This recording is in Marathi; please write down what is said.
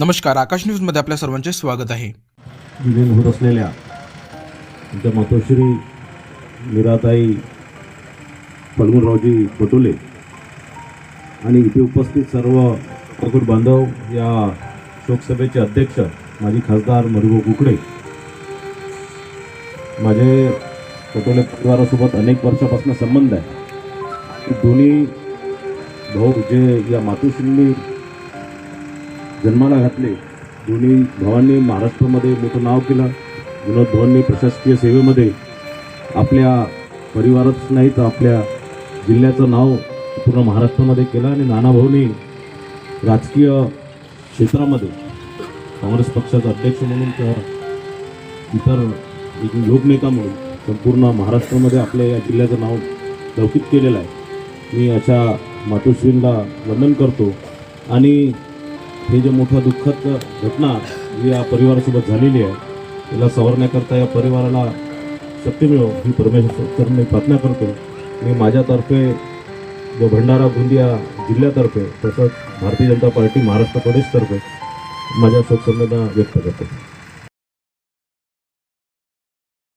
नमस्कार आकाश न्यूजमध्ये आपल्या सर्वांचे स्वागत आहे. विलीन होत असलेल्या आमच्या मातोश्री मीराताई फल्गुनरावजी पटोले आणि इथे उपस्थित सर्व पत्रकार बांधव या शोकसभेचे अध्यक्ष माजी खासदार मधुभाऊ कुकडे. माझे पटोले परिवारासोबत अनेक वर्षापासून संबंध आहे. दोन्ही भाऊ जे या मातोश्रींनी जन्माला घातले. दोन्ही भावांनी महाराष्ट्रामध्ये मोठं नाव केलं. विनोद भावांनी प्रशासकीय सेवेमध्ये आपल्या परिवारच नाही तर आपल्या जिल्ह्याचं नाव पूर्ण महाराष्ट्रामध्ये केलं आणि नानाभाऊनी राजकीय क्षेत्रामध्ये काँग्रेस पक्षाचा अध्यक्ष म्हणून तर इतर एक लोकनेता म्हणून संपूर्ण महाराष्ट्रामध्ये आपल्या या जिल्ह्याचं नाव लौकिक केलेलं आहे. मी अशा मातोश्रींना वंदन करतो आणि हे जे मोठं दुःखद घटना जी या परिवारासोबत झालेली आहे तिला सवरण्याकरता या परिवाराला शक्ती मिळो ही परमेश्वर मी प्रार्थना करतो. मी माझ्यातर्फे व भंडारा गोंदिया जिल्ह्यातर्फे तसंच भारतीय जनता पार्टी महाराष्ट्र प्रदेशतर्फे माझ्या शोकसंवेदना व्यक्त करतो.